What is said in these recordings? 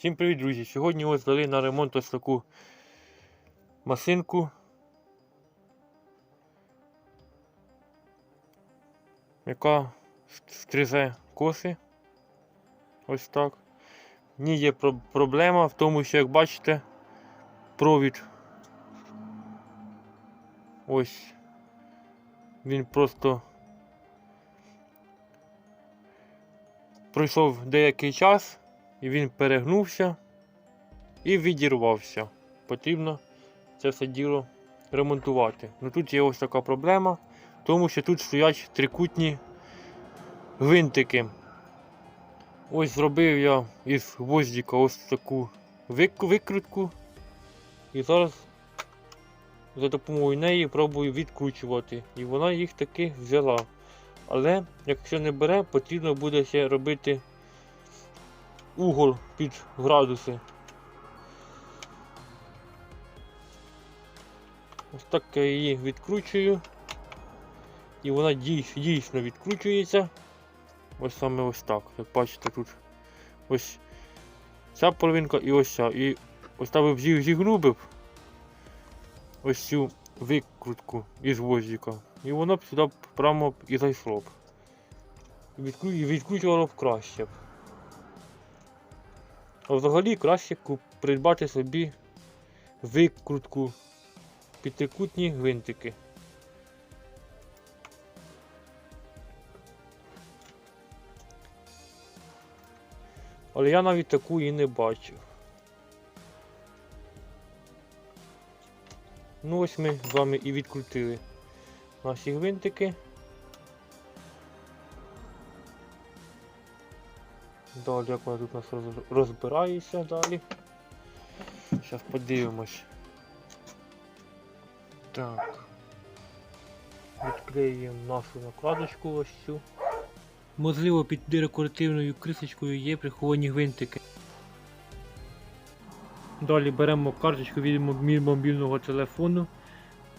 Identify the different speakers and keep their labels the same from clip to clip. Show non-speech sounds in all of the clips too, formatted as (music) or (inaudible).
Speaker 1: Всім привіт, друзі! Сьогодні ось дали на ремонт ось таку машинку, яка стриже коси. Ось так. В ній є проблема в тому, що, як бачите, провід. Ось. Він просто пройшов деякий час і він перегнувся і відірвався. Потрібно це все діло ремонтувати. Ну тут є ось така проблема, тому що тут стоять трикутні гвинтики. Ось зробив я із гвоздика ось таку викрутку. І зараз за допомогою неї пробую відкручувати. І вона їх таки взяла. Але якщо не бере, потрібно буде ще робити угол під градуси. Ось так я її відкручую. І вона дійс- дійсно відкручується. Ось саме ось так. Як бачите, тут ось ця половинка і ось ця. І ось так зі- зігнув ось цю викрутку із гвоздика. І воно б сюди прямо і зайшло б. І відкручувало б краще б. А взагалі краще придбати собі викрутку під трикутні гвинтики. Але я навіть таку і не бачив. Ну ось ми з вами і відкрутили наші гвинтики. Далі, як вона тут у нас роз- розбирається далі. Зараз подивимось. Так. Відклеюємо нашу накладочку ось цю. Можливо, під декоративною крисочкою є приховані гвинтики. Далі беремо карточку від мобільного телефону.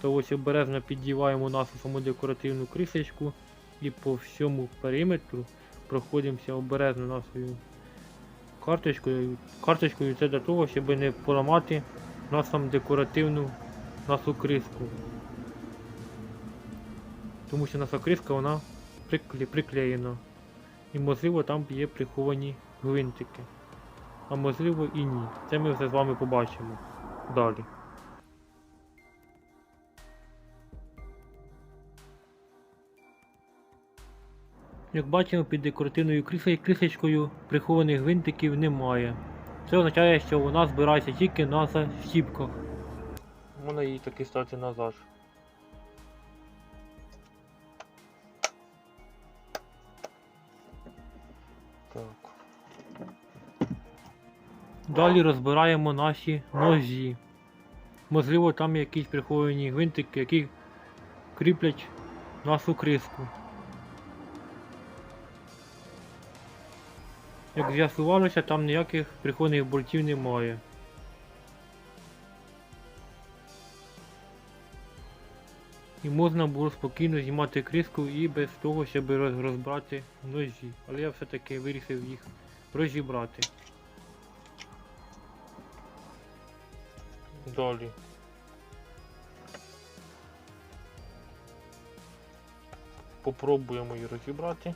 Speaker 1: Та ось обережно піддіваємо нашу саму декоративну крисочку і по всьому периметру проходимося обережно нашою карточкою. Карточкою це для того, щоб не поламати нашу декоративну нашу криску. Тому що наша криска вона прикле- приклеєна. І можливо там є приховані гвинтики. А можливо і ні. Це ми все з вами побачимо далі. Як бачимо, під декоративною крисочкою прихованих гвинтиків немає. Це означає, що вона збирається тільки на защіпках. Можна її таки стати назад. Так. Далі розбираємо наші ножі. Можливо, там якісь приховані гвинтики, які кріплять нашу криску. Як з'ясувалося, там ніяких прихованих бортів немає. І можна було спокійно знімати криску і без того, щоб роз- розбирати ножі. Але я все-таки вирішив їх розібрати. Далі. Попробуємо її розібрати.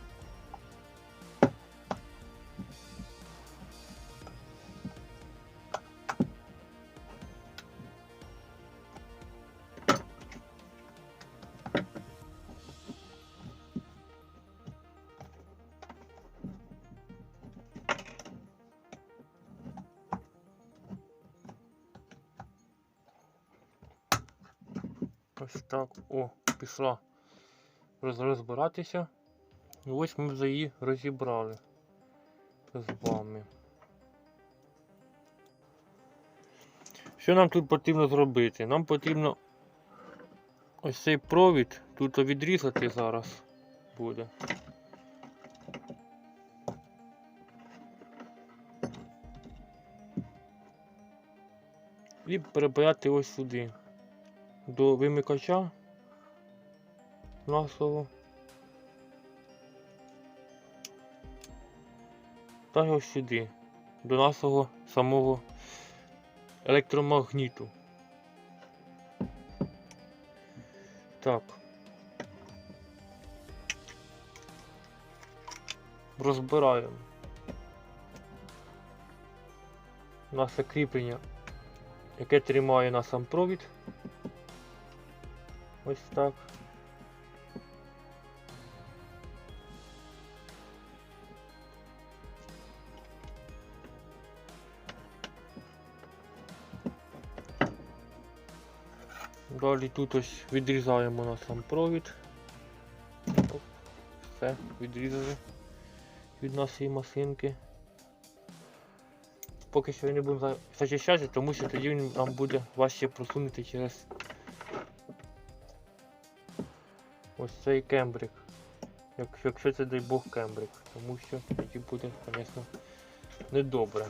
Speaker 1: Ось так. О, пішла роз- розбиратися. І ось ми вже її розібрали з вами. Що нам тут потрібно зробити? Нам потрібно ось цей провід тут відрізати зараз буде. І перепаяти ось сюди до вимикача нашого. Та ось сюди. до нашого самого електромагніту. Так. Розбираємо. Наше кріплення, яке тримає на сам провід. Ось так. Далі тут ось відрізаємо на сам провід. Оп, Все, відрізали від нашої машинки. Поки що не будемо за- зачищати, тому що тоді він нам буде важче просунути через ось цей кембрик. Якщо це дай Бог кембрик, тому що тоді буде, звісно, недобре.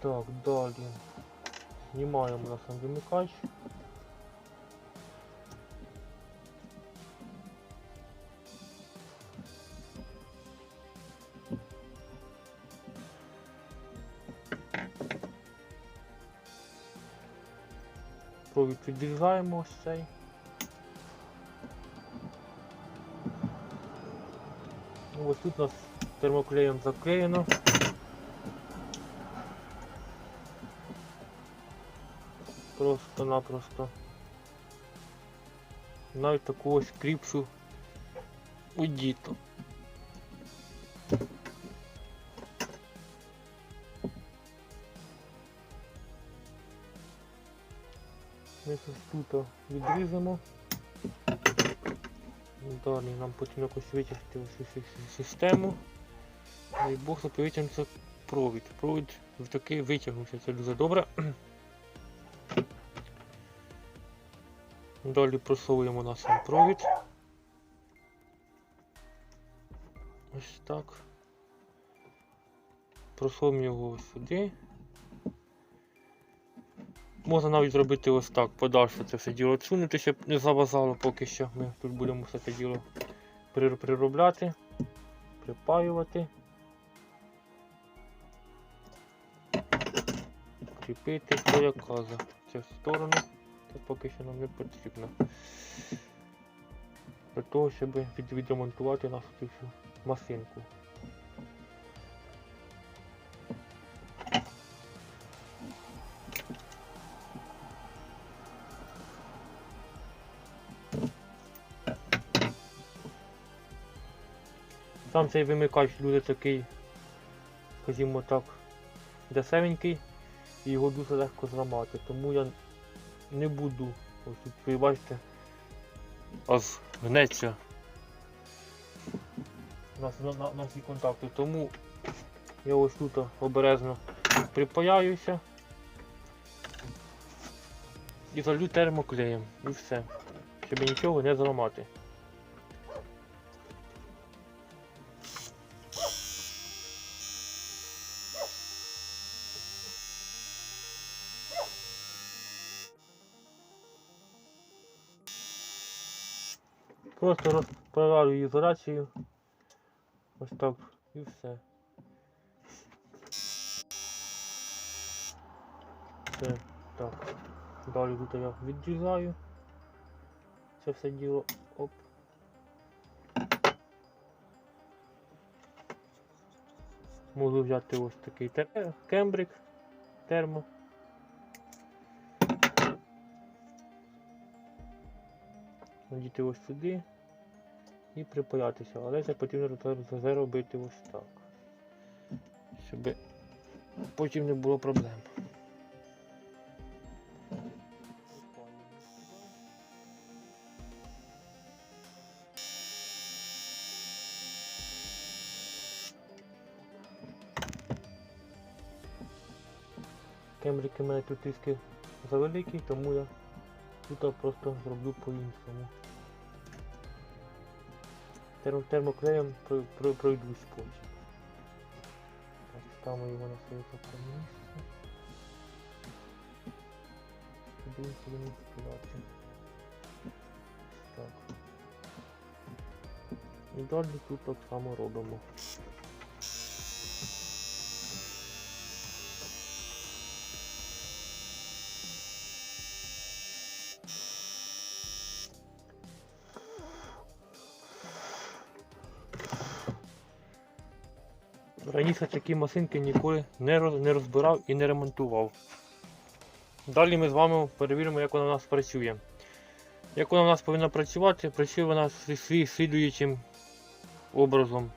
Speaker 1: Так, далі. Знімаємо на сам вимикач. Провід відрізаємо ось цей. Ну, ось тут у нас термоклеєм заклеєно. Просто-напросто. Навіть таку ось кріпшу у. Ми це тут відріземо. Далі нам потрібно якось витягти всю систему. І Бог витягнеться провід. Провід в такий витягнувся, це дуже добре. (clears throat) Далі просовуємо на сам провід. Ось так. Просовуємо його сюди. Можна навіть зробити ось так, подальше це все діло відсунути, щоб не завазало поки що. Ми тут будемо все це діло приробляти, припаювати. Кріпити, то як каза. Це в сторону. Це поки що нам не потрібно. Для того, щоб відремонтувати нашу цю всю Сам цей вимикач дуже такий, скажімо так, десевенький і його дуже легко зламати, тому я не буду. Ось тут ви бачите, аж гнеться на, на, наші контакти, тому я ось тут обережно припаяюся і залю термоклеєм і все, щоб нічого не зламати. Просто розправлю ізоляцію. Ось так і все. Все, так. Далі тут я відрізаю. Це все діло. Оп. Можу взяти ось такий кембрик термо. Надіти ось сюди і припаятися, але це потрібно це зробити ось так. Щоб потім не було проблем. Кембрики в мене тут трішки завеликі, тому я тут просто зроблю по-іншому. Терм термоклеєм про- про- пройдусь потім. Так, ставимо його на своє місце. Він сюди не співати. Так. І далі тут так само робимо. Раніше такі машинки ніколи не, розбирав і не ремонтував. Далі ми з вами перевіримо, як вона у нас працює. Як вона у нас повинна працювати, працює вона слі- слідуючим образом.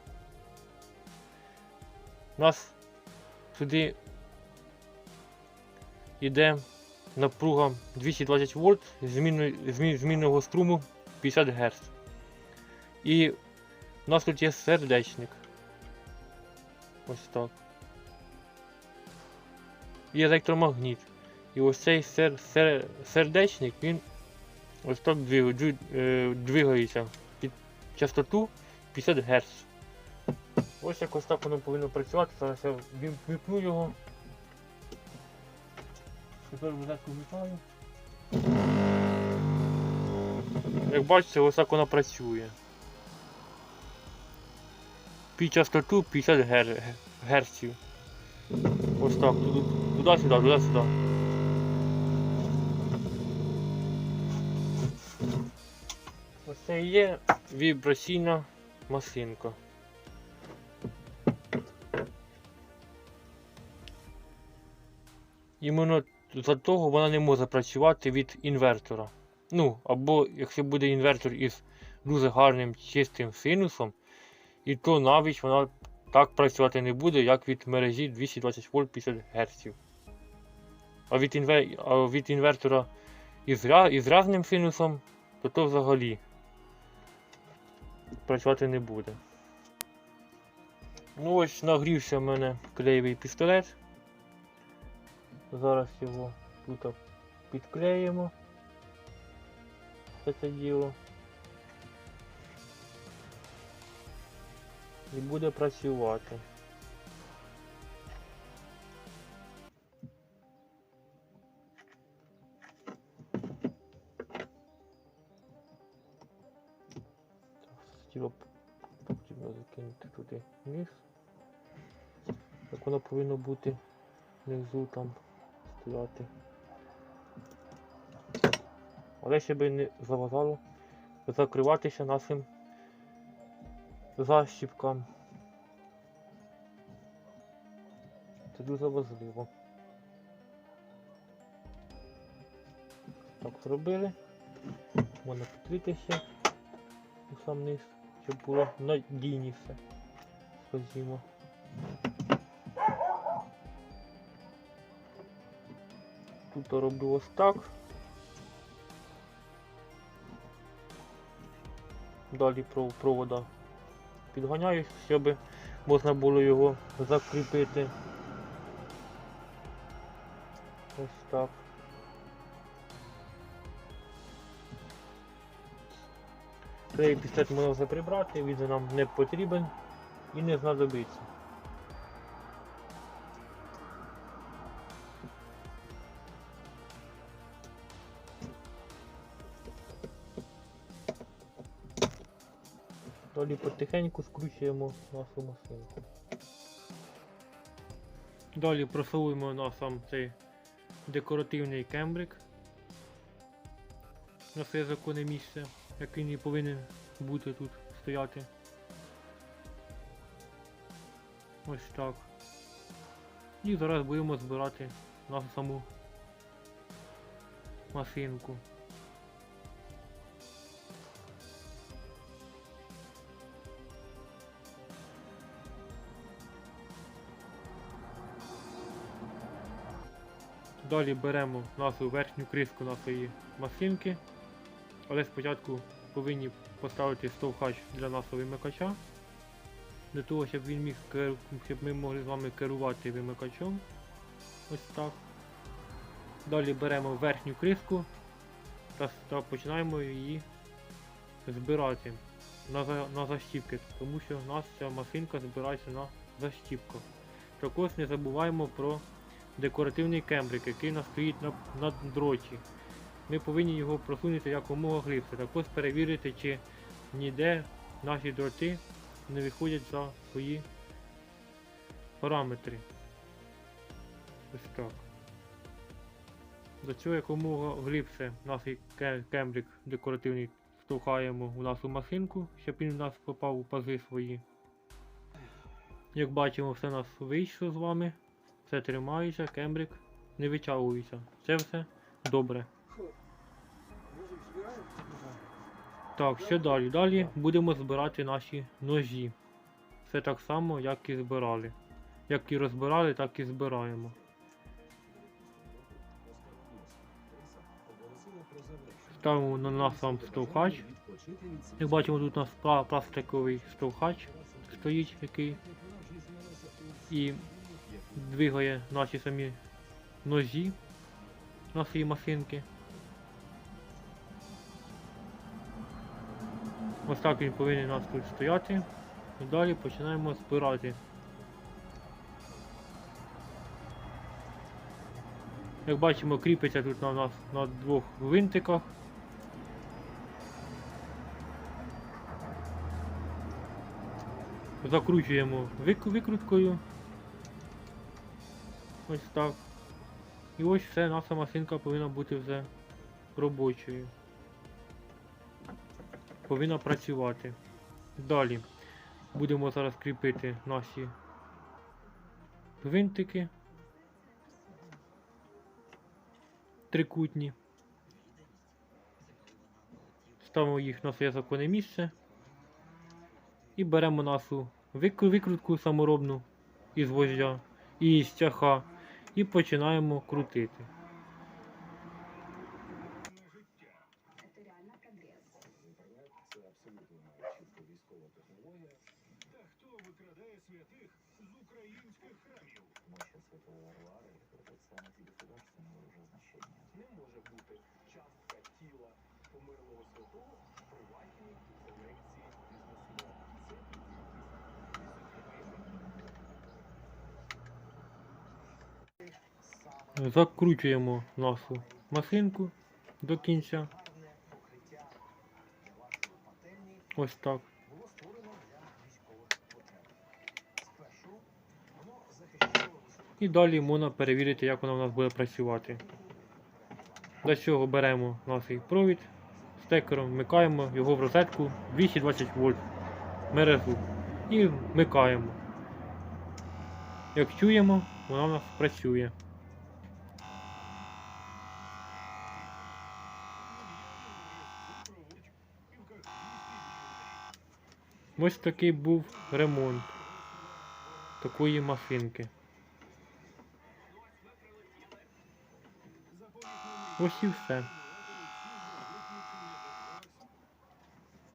Speaker 1: У нас сюди йде напруга 220 вольт змінного струму 50 Гц. І у нас тут є сердечник. Ось так. І електромагніт. І ось цей сер, сер, сердечник, він ось так е, двигається під частоту 50 Гц. Ось як ось так воно повинно працювати. Зараз я вім- його. Тепер розетку вмикаю. Як бачите, ось так вона працює. Під частоту 50 гер... герців. Ось так, туди- туди-сюди, туди-сюди. Ось це і є вібраційна машинка. Іменно за того вона не може працювати від інвертора. Ну, або якщо буде інвертор із дуже гарним чистим синусом, і то навіть вона так працювати не буде, як від мережі 220 вольт 50 Гц. А від, інвер... а від інвертора із, ра... із разним синусом, то то взагалі працювати не буде. Ну ось нагрівся в мене клеєвий пістолет. Зараз його тут підклеїмо. Це діло. І буде працювати. Тіло потрібно закинути туди вниз. Так воно повинно бути внизу там стояти. Але щоб не заважало закриватися нашим защіпкам. Це дуже важливо. Так зробили. Можна підкритися у сам низ, щоб було надійніше. Скажімо. Тут роблю ось так. Далі провода підганяю, щоб можна було його закріпити. Ось так. Цей пістолет можна прибрати, він нам не потрібен і не знадобиться. Далі потихеньку скручуємо нашу машинку. Далі просовуємо на сам цей декоративний кембрик на своє законне місце, як він і повинен бути тут стояти. Ось так. І зараз будемо збирати нашу саму машинку. Далі беремо нашу верхню кришку нашої машинки, але спочатку повинні поставити стовхач для нашого вимикача, для того, щоб він міг щоб ми могли з вами керувати вимикачом. Ось так. Далі беремо верхню кришку та, та починаємо її збирати на, на защіпки, тому що у нас ця машинка збирається на защіпках. Також не забуваємо про декоративний кембрик, який у нас стоїть на, на дроті. Ми повинні його просунути якомога глибше. Також перевірити, чи ніде наші дроти не виходять за свої параметри. Ось так. До цього якомога глибше наш кембрик декоративний штовхаємо у нашу машинку, щоб він у нас попав у пази свої. Як бачимо, все у нас вийшло з вами. Все тримається, кембрик не витягується. Це все добре. Так, що далі? Далі будемо збирати наші ножі. Все так само, як і збирали. Як і розбирали, так і збираємо. Ставимо на нас сам стовхач. Як бачимо, тут у нас пластиковий стовхач стоїть, який і двигає наші самі ножі нашої машинки. Ось так він повинен у нас тут стояти. І далі починаємо збирати. Як бачимо, кріпиться тут на нас на двох гвинтиках. Закручуємо вик- викруткою. Ось так. І ось все, наша машинка повинна бути вже робочою. Повинна працювати. Далі будемо зараз кріпити наші гвинтики. Трикутні. Ставимо їх на своє законне місце. І беремо нашу викрутку саморобну із вождя і з тяха і починаємо крутити. Закручуємо нашу машинку до кінця. Ось так. І далі можна перевірити, як вона у нас буде працювати. Для цього беремо наш провід стекером, вмикаємо його в розетку 220 вольт мережу і вмикаємо. Як чуємо, вона у нас працює. Ось такий був ремонт такої машинки. Ось і все.